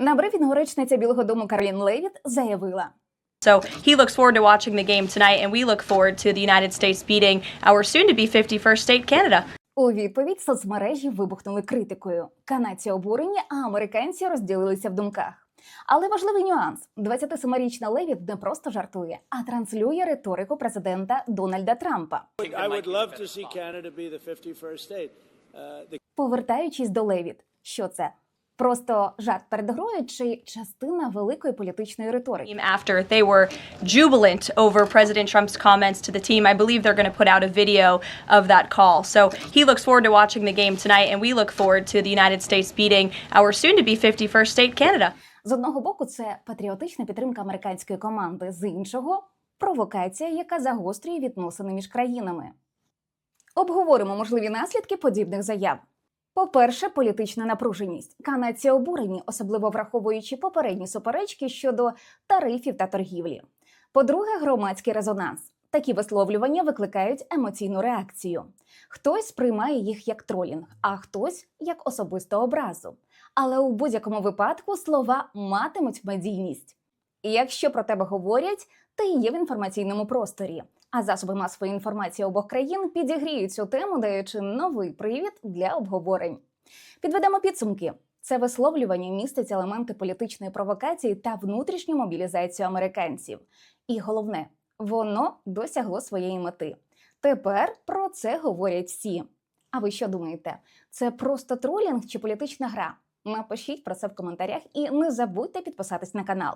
На брифінгу речниця Білого Дому Карлін Левіт заявила. So he looks forward to watching the game tonight, and we look forward to the United States beating our soon to be 51st state, Canada. У відповідь соцмережі вибухнули критикою. Канадці обурені, а американці розділилися в думках. Але важливий нюанс: 27-річна Левіт не просто жартує, а транслює риторику президента Дональда Трампа. I would love to see Canada be the 51st state. Uh, Повертаючись до Левіт, що це? Просто жарт перед грою чи частина великої політичної риторики? After they were jubilant over President Trump's comments to the team, I believe they're going to put out a video of that call. So he looks forward to watching the game tonight, and we look forward to the United States beating our soon to be 51st state, Canada. З одного боку, це патріотична підтримка американської команди, з іншого провокація, яка загострює відносини між країнами. Обговоримо можливі наслідки подібних заяв. По-перше, політична напруженість. Канадці обурені, особливо враховуючи попередні суперечки щодо тарифів та торгівлі. По-друге, громадський резонанс. Такі висловлювання викликають емоційну реакцію. Хтось сприймає їх як тролінг, а хтось як особисту образу. Але у будь-якому випадку слова матимуть медійність. І якщо про тебе говорять, ти є в інформаційному просторі. А засоби масової інформації обох країн підігріють цю тему, даючи новий привід для обговорень. Підведемо підсумки. Це висловлювання містить елементи політичної провокації та внутрішню мобілізацію американців. І головне, воно досягло своєї мети. Тепер про це говорять всі. А ви що думаєте? Це просто тролінг чи політична гра? Напишіть про це в коментарях і не забудьте підписатись на канал.